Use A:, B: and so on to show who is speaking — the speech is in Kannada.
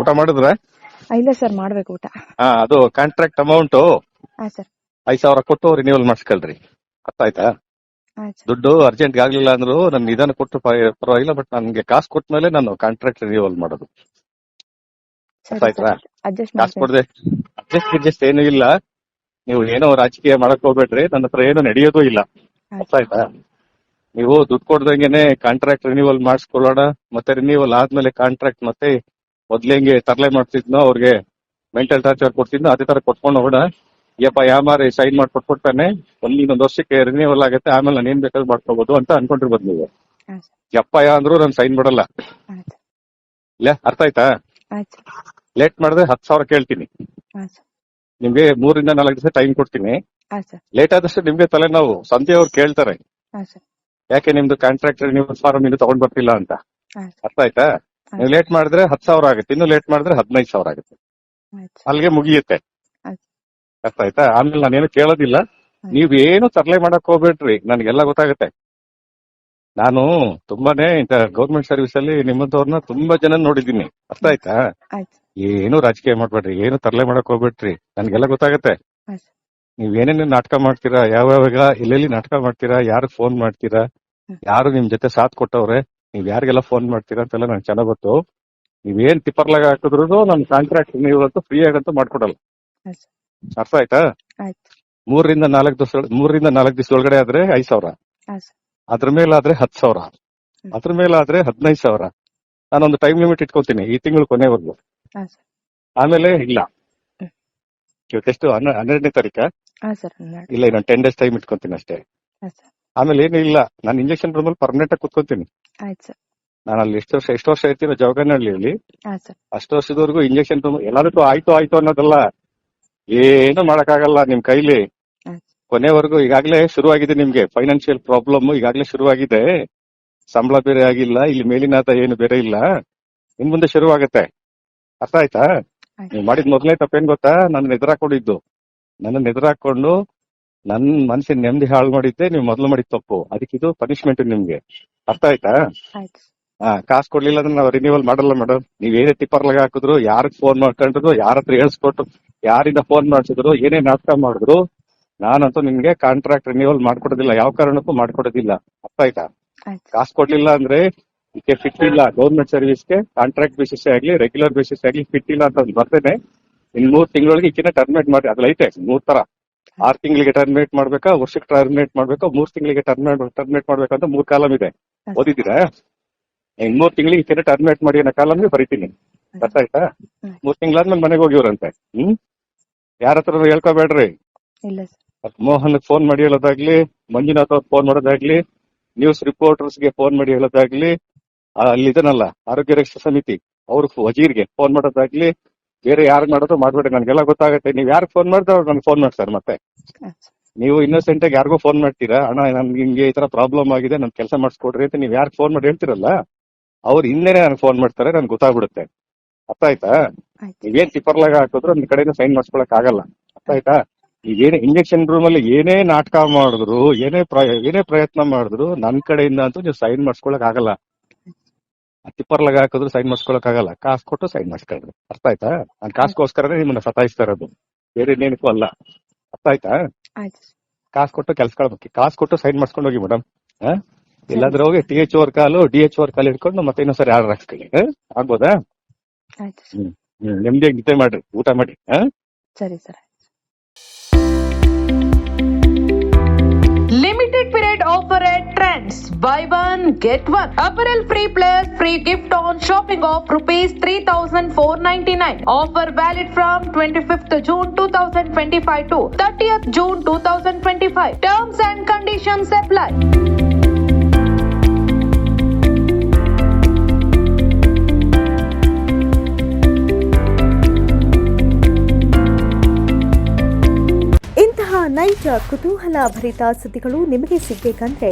A: ಊಟ ಮಾಡಿದ್ರೆ?
B: ಇಲ್ಲ ಸರ್ ಮಾಡ್ಬೇಕು ಊಟ.
A: ಹಾ ಅದು ಕಾಂಟ್ರಾಕ್ಟ್ ಅಮೌಂಟ್
B: ಹಾ ಸರ್.
A: ಐದ್ ಸಾವಿರ ಕೊಟ್ಟು ರಿನ್ಯೂವಲ್ ಮಾಡಿಸ್ಕೊಳ್ರಿ. ಅರ್ಥ ಆಯ್ತಾ ದುಡ್ಡು ಅರ್ಜೆಂಟ್ ಆಗ್ಲಿಲ್ಲ ಅಂದ್ರು ನನ್ ನಿಧಾನ ಕೊಟ್ಟು ಪರ- ಪರವಾಗಿಲ್ಲ ಬಟ್ ನನ್ಗೆ ಕೊಟ್ಟ ಮೇಲೆ ನಾನು ಕಾಂಟ್ರಾಕ್ಟ್ ರಿನ್ಯೂವಲ್ ಮಾಡೋದು. ಆಯ್ತಾ?
B: ಅಡ್ಜಸ್ಟ್
A: ಕಾಸು ಕೊಡದೆ. ಅಡ್ಜಸ್ಟ್ ಗಿಡ್ಜಸ್ಟ್ ಏನೂ ಇಲ್ಲ. ನೀವು ಏನೋ ರಾಜಕೀಯ ಮಾಡಕ್ ಹೋಗ್ಬೇಡ್ರಿ ನನ್ನ ಹತ್ರ ಏನು ನಡೆಯೋದು ಇಲ್ಲ. ಅರ್ಥ ಆಯ್ತಾ ನೀವು ದುಡ್ಡು ಕೊಡ್ದಂಗೆನೆ ಕಾಂಟ್ರಾಕ್ಟ್ ರಿನ್ಯೂವಲ್ ಮಾಡಿಸ್ಕೊಳ್ಳೋಣ ಮತ್ತೆ ರಿನ್ಯೂವಲ್ ಆದ್ಮೇಲೆ ಕಾಂಟ್ರಾಕ್ಟ್ ಮತ್ತೆ ಮೊದ್ಲು ಹೆಂಗೆ ತರಲೆ ಮಾಡ್ತಿದ್ನೋ ಅವ್ರಿಗೆ ಮೆಂಟಲ್ ಟಾರ್ಚರ್ ಕೊಡ್ತಿದ್ನೋ ಅದೇ ತರ ಕೊಟ್ಕೊಂಡು ಹೋಗೋಣ. ಯಪ್ಪ ಯಾಮಾರಿ ಸೈನ್ ಮಾಡಿ ಕೊಟ್ಬಿಡ್ತಾನೆ. ಒಂದ್ ಇನ್ನೊಂದ್ ವರ್ಷಕ್ಕೆ ರಿನ್ಯೂವಲ್ ಆಗುತ್ತೆ. ಆಮೇಲೆ ನಾನು ಏನ್ ಬೇಕಾದ್ರೂ ಮಾಡ್ಕೋಬಹುದು ಅಂತ ಅನ್ಕೊಂಡಿರ್ಬೋದು ನೀವು. ಯಪ್ಪ ಯಾ ಅಂದ್ರು ನಾನು ಸೈನ್ ಮಾಡಲ್ಲ. ಇಲ್ಲ ಅರ್ಥ ಆಯ್ತಾ? ಲೇಟ್ ಮಾಡಿದ್ರೆ ಹತ್ತು ಸಾವಿರ ಕೇಳ್ತೀನಿ. ನಿಮ್ಗೆ ಮೂರಿಂದ ನಾಲ್ಕು ದಿವಸ ಟೈಮ್ ಕೊಡ್ತೀನಿ. ಲೇಟ್ ಆದಷ್ಟು ನಿಮ್ಗೆ ತಲೆನೋವು. ಸಂಜೆ ಅವ್ರು ಕೇಳ್ತಾರೆ ಯಾಕೆ ನಿಮ್ದು ಕಾಂಟ್ರಾಕ್ಟ್ ರಿನ್ಯೂವಲ್ ಫಾರ್ಮ್ ಇನ್ನು ತಗೊಂಡ್ ಬರ್ತಿಲ್ಲ ಅಂತ? ಅರ್ಥ ಆಯ್ತಾ? ನೀವು ಲೇಟ್ ಮಾಡಿದ್ರೆ ಹತ್ತು ಸಾವಿರ ಆಗುತ್ತೆ. ಇನ್ನು ಲೇಟ್ ಮಾಡಿದ್ರೆ ಹದಿನೈದು ಸಾವಿರ ಆಗುತ್ತೆ. ಅಲ್ಲಿಗೆ ಮುಗಿಯುತ್ತೆ. ಅರ್ಥ ಆಯ್ತಾ? ಆಮೇಲೆ ನಾನೇನು ಕೇಳೋದಿಲ್ಲ. ನೀವ್ ಏನು ತರಲೆ ಮಾಡಕ್ ಹೋಗ್ಬೇಡ್ರಿ. ನನ್ಗೆಲ್ಲ ಗೊತ್ತಾಗುತ್ತೆ. ನಾನು ತುಂಬಾನೇ ಇಂತ ಗೌರ್ಮೆಂಟ್ ಸರ್ವಿಸ್ ಅಲ್ಲಿ ನಿಮ್ಮಂತವ್ರನ್ನ ತುಂಬಾ ಜನ ನೋಡಿದೀನಿ ಅರ್ಥ ಆಯ್ತಾ? ಏನು ರಾಜಕೀಯ ಮಾಡ್ಬೇಡ್ರಿ. ಏನು ತರಲೆ ಮಾಡಕ್ ಹೋಗ್ಬೇಡ್ರಿ. ನನ್ಗೆಲ್ಲ ಗೊತ್ತಾಗತ್ತೆ.
B: ನೀವೇನೇನು
A: ನೀವ್ ಏನೇನು ನಾಟಕ ಮಾಡ್ತೀರಾ? ಯಾವ್ಯಾವಾಗ ಎಲ್ಲೆಲ್ಲಿ ನಾಟಕ ಮಾಡ್ತೀರಾ? ಯಾರು ಫೋನ್ ಮಾಡ್ತೀರಾ? ಯಾರು ನಿಮ್ ಜೊತೆ ಸಾಥ್ ಕೊಟ್ಟವ್ರೆ? ನೀವ್ ಯಾರಿಗೆಲ್ಲ ಫೋನ್ ಮಾಡ್ತೀರಾ ಅಂತೆಲ್ಲ ನಂಗೆ ಚೆನ್ನಾಗ್ ಗೊತ್ತು. ನೀವೇನ್ ತಿಪ್ಪರ್ಲಾಗ ಹಾಕಿದ್ರು ನಮ್ ಕಾಂಟ್ರಾಕ್ಟ್ ನೀವು ಅಂತೂ ಫ್ರೀ ಆಗಂತೂ ಮಾಡ್ಕೊಡಲ್ಲ. ಅರ್ಥ ಆಯ್ತಾ?
B: ಆಯ್ತು.
A: ಮೂರರಿಂದ ನಾಲ್ಕು ದಿವಸ ಮೂರರಿಂದ ನಾಲ್ಕು ದಿವಸ ಒಳಗಡೆ ಆದ್ರೆ ಐದ್ ಸಾವಿರ.
B: ಹಾ ಸರ್
A: ಅದ್ರ ಮೇಲಾದ್ರೆ ಹತ್ತು ಸಾವಿರ. ಅದ್ರ ಮೇಲಾದ್ರೆ ಹದಿನೈದು ಸಾವಿರ. ನಾನೊಂದು ಟೈಮ್ ಲಿಮಿಟ್ ಇಟ್ಕೊತೀನಿ ಈ ತಿಂಗಳು ಕೊನೆವರೆಗೂ.
B: ಹಾ ಸರ್
A: ಆಮೇಲೆ ಇಲ್ಲ.
B: ಹ್ಮ್.
A: ಇವತ್ತೆಷ್ಟು ಹನ್ನ- ಹನ್ನೆರಡನೇ ತಾರೀಕ.
B: ಹಾ ಸರ್ ಹನ್ನೆರಡು.
A: ಇಲ್ಲ ಇನ್ನೊಂದು ಟೆನ್ ಡೇಸ್ ಟೈಮ್ ಇಟ್ಕೊಂತೀನಿ ಅಷ್ಟೇ.
B: ಹಾ ಸರ್.
A: ಆಮೇಲೆ ಏನು ಇಲ್ಲ ನಾನು ಇಂಜೆಕ್ಷನ್ ರೂಮ್ ಅಲ್ಲಿ ಪರ್ಮನೆಂಟ್ ಆಗಿ ಕುತ್ಕೊಂತೀನಿ.
B: ಆಯ್ತು ಸರ್.
A: ನಾನು ಅಲ್ಲಿ ಎಷ್ಟು ವರ್ಷ ಎಷ್ಟು ವರ್ಷ ಇರ್ತೀನೋ ಜವಗನಹಳ್ಳಿಯಲ್ಲಿ
B: ಅಲ್ಲಿ. ಸರ್.
A: ಅಷ್ಟು ವರ್ಷದವರೆಗೂ ಇಂಜೆಕ್ಷನ್ ತುಂಬ ಎಲ್ಲದಕ್ಕೂ ಆಯ್ತು ಆಯ್ತು ಅನ್ನೋದಲ್ಲ ಏನು ಮಾಡಕ್ಕಾಗಲ್ಲ ನಿಮ್ ಕೈಲಿ.
B: ಆಯ್ತು
A: ಕೊನೆವರೆಗೂ ಈಗಾಗಲೇ ಶುರುವಾಗಿದೆ ನಿಮ್ಗೆ ಫೈನಾನ್ಷಿಯಲ್ ಪ್ರಾಬ್ಲಮ್ ಈಗಾಗಲೇ ಶುರುವಾಗಿದೆ. ಸಂಬಳ ಬೇರೆ ಆಗಿಲ್ಲ ಇಲ್ಲಿ ಮೇಲಿನಾದ ಏನು ಬೇರೆ ಇಲ್ಲ. ಇನ್ ಮುಂದೆ ಶುರುವಾಗತ್ತೆ. ಅರ್ಥ ಆಯ್ತಾ?
B: ಆಯ್ತು
A: ನೀವು ಮಾಡಿದ ಮೊದಲನೇ ತಪ್ಪೇನ್ ಗೊತ್ತಾ? ನನ್ನ ಎದುರಾಕೊಂಡಿದ್ದು ನನ್ನ ಹಾಕೊಂಡು ನನ್ನ ಮನಸ್ಸಿನ ನೆಮ್ಮದಿ ಹಾಳು ಮಾಡಿದ್ದೆ ನೀವು ಮೊದಲು ಮಾಡಿದ ತಪ್ಪು. ಅದಕ್ಕೆ ಇದು ಪನಿಷ್ಮೆಂಟ್ ನಿಮ್ಗೆ. ಅರ್ಥ ಆಯ್ತಾ?
B: ಆಯ್ತು.
A: ಹಾ ಕಾಸ್ ಕೊಡ್ಲಿಲ್ಲ ಅಂದ್ರೆ ನಾವು ರಿನ್ಯೂವಲ್ ಮಾಡಲ್ಲ ಮೇಡಮ್ ನೀವ್ ಏನೇ ತಿಪ್ಪರ್ಲಾಗ ಹಾಕಿದ್ರು ಯಾರಿಗೆ ಫೋನ್ ಮಾಡ್ಕೊಂಡ್ರು ಯಾರ ಹತ್ರ ಹೇಳ್ಸ್ಕೊಟ್ರು ಯಾರಿಂದ ಫೋನ್ ಮಾಡ್ಸಿದ್ರು ಏನೇ ನಾಟಕ ಮಾಡಿದ್ರು ನಾನಂತೂ ನಿಮ್ಗೆ ಕಾಂಟ್ರಾಕ್ಟ್ ರಿನ್ಯೂವಲ್ ಮಾಡ್ಕೊಡೋದಿಲ್ಲ. ಯಾವ ಕಾರಣಕ್ಕೂ ಮಾಡ್ಕೊಡೋದಿಲ್ಲ. ಅರ್ಥ ಆಯ್ತಾ?
B: ಕಾಸ್
A: ಕಾಸು ಕೊಡ್ಲಿಲ್ಲ ಅಂದ್ರೆ ಇದಕ್ಕೆ ಫಿಟ್ ಇಲ್ಲ. ಗೌರ್ಮೆಂಟ್ ಸರ್ವಿಸ್ಗೆ ಕಾಂಟ್ರಾಕ್ಟ್ ಬೇಸಿಸ್ ಆಗ್ಲಿ ರೆಗ್ಯುಲರ್ ಬೇಸಿಸ್ ಆಗ್ಲಿ ಫಿಟ್ ಇಲ್ಲ ಅಂತ ಒಂದ್ ಬರ್ತೇನೆ. ಇನ್ ಮೂರ್ ತಿಂಗಳೊಳಗೆ ಈಕಿನ ಟರ್ಮಿನೇಟ್ ಮಾಡಿ ಅದ್ರಲ್ಲಿ ಐತೆ ಮೂರ್ ತರ. ಆರ್ ತಿಂಗಳಿಗೆ ಟರ್ಮಿನೇಟ್ ಮಾಡ್ಬೇಕಾ ವರ್ಷಕ್ಕೆ ಟರ್ಮಿನೇಟ್ ಮಾಡ್ಬೇಕಾ ಮೂರ್ ತಿಂಗಳಿಗೆ ಟರ್ಮಿನೇಟ್ ಟರ್ಮಿನೇಟ್ ಮಾಡ್ಬೇಕಂತ ಮೂರ್ ಕಾಲಂ ಇದೆ. ಓದಿದ್ದೀರಾ? ಇನ್ ಮೂರ್ ತಿಂಗಳಿಗೆ ಈಕಿನ ಟರ್ಮಿನೇಟ್ ಮಾಡಿ ಅನ್ನೋ ಕಾಲಮ್ಗೆ ಬರೀತೀನಿ. ಅರ್ಥ ಆಯ್ತಾ. ಮೂರ್ ತಿಂಗಳಾದ್ಮೇಲೆ ಮನೆಗೆ ಹೋಗಿವ್ರಂತೆ. ಹ್ಮ್? ಯಾರ ಹತ್ರ ಹೇಳ್ಕೋಬೇಡ್ರಿ. ಮೋಹನ್ ಫೋನ್ ಮಾಡಿ ಹೇಳೋದಾಗ್ಲಿ ಮಂಜುನಾಥ್ ಅವ್ರ ಫೋನ್ ಮಾಡೋದಾಗ್ಲಿ ನ್ಯೂಸ್ ರಿಪೋರ್ಟರ್ಸ್ಗೆ ಫೋನ್ ಮಾಡಿ ಹೇಳೋದಾಗ್ಲಿ ಅಲ್ಲಿ ಇದನ್ನಲ್ಲ ಆರೋಗ್ಯ ರಕ್ಷಾ ಸಮಿತಿ ಅವ್ರ ವಜೀರ್ಗೆ ಫೋನ್ ಮಾಡೋದಾಗ್ಲಿ ಬೇರೆ ಯಾರು ಮಾಡೋದು ಮಾಡ್ಬೇಡಿ ನನ್ಗೆಲ್ಲ ಗೊತ್ತಾಗುತ್ತೆ. ನೀವ್ ಯಾರು ಫೋನ್ ಮಾಡಿದ್ರೆ ಅವ್ರು ನನ್ಗೆ ಫೋನ್ ಮಾಡ್ತಾರೆ ಮತ್ತೆ. ನೀವು ಇನ್ನೋಸೆಂಟ್ ಆಗಿ ಯಾರಿಗೂ ಫೋನ್ ಮಾಡ್ತೀರಾ? ಅಣ್ಣ ನನ್ಗೆ ಹಿಂಗೆ ಈ ತರ ಪ್ರಾಬ್ಲಮ್ ಆಗಿದೆ ನನ್ ಕೆಲಸ ಮಾಡಿಸ್ಕೊಡ್ರಿ ಅಂತ ನೀವ್ ಯಾರು ಫೋನ್ ಮಾಡಿ ಹೇಳ್ತಿರಲ್ಲ ಅವ್ರು ಹಿಂದೆನೆ ನನ್ಗೆ ಫೋನ್ ಮಾಡ್ತಾರೆ ನನ್ಗೆ ಗೊತ್ತಾಗ್ಬಿಡುತ್ತೆ. ಅರ್ಥ ಆಯ್ತಾ? ನೀವೇನ್ ಟಿಪ್ಪರ್ಲಾಗ ಹಾಕಿದ್ರು ಒಂದ್ ಕಡೆಯಿಂದ ಸೈನ್ ಮಾಡಿಸ್ಕೊಳಕ್ ಆಗಲ್ಲ. ಅರ್ಥ ಆಯ್ತಾ? ನೀವೇನೇ ಇಂಜೆಕ್ಷನ್ ರೂಮ್ ಅಲ್ಲಿ ಏನೇ ನಾಟಕ ಮಾಡಿದ್ರು ಏನೇ ಏನೇ ಪ್ರಯತ್ನ ಮಾಡಿದ್ರು ನನ್ ಕಡೆಯಿಂದ ಅಂತೂ ನೀವು ಸೈನ್ ಮಾಡಿಸ್ಕೊಳಕ್ ಆಗಲ್ಲ. ಟಿಪ್ಪರ್ಲಾಗ ಹಾಕಿದ್ರು ಸೈನ್ ಮಾಡಿಸ್ಕೊಳಕ್ ಆಗಲ್ಲ. ಕಾಸು ಕೊಟ್ಟು ಸೈನ್ ಮಾಡಿಸ್ಕೊಳ್ರಿ ಅರ್ಥ ಆಯ್ತಾ? ನಾನ್ ಕಾಸ್ಗೋಸ್ಕರನೇ ನಿಮ್ಮನ್ನ ಸತಾಯಿಸ್ತಾ ಇರೋದು. ಬೇರೆ ಇನ್ನೇನಕ್ಕೂ ಅಲ್ಲ. ಅರ್ಥ ಆಯ್ತಾ? ಕಾಸ್ ಕೊಟ್ಟು ಕೆಲ್ಸಕೊಳ್ಬೇಕು ಕಾಸು ಕೊಟ್ಟು ಸೈನ್ ಮಾಡಿಸ್ಕೊಂಡು ಹೋಗಿ ಮೇಡಮ್ ಎಲ್ಲಾದ್ರೂ ಹೋಗಿ T H or call D H or call ಇಟ್ಕೊಂಡು ಮತ್ತೆ ಇನ್ನೊಂದ್ಸರಿ ಆರ್ಡರ್ ಹಾಕ್ಸ್ಕೊಳ್ಳಿ? ಆಗ್ಬೋದಾ? ನೆಮ್ಮದಿಯಾಗಿ ನಿದ್ದೆ ಮಾಡ್ರಿ. ಊಟ ಮಾಡಿ.
B: ಸರಿ sir
C: Limited offer offer at Trends. Buy one, get one. Apparel free plus free gift on shopping of rupees 3499. Offer valid from 25th June 2025 to 30th June 2025. Terms and conditions apply.
D: ಇಂತಹ ನೈಜ ಕುತೂಹಲ ಭರಿತ ಸುದ್ದಿಗಳು ನಿಮಗೆ ಸಿಗಬೇಕಂದ್ರೆ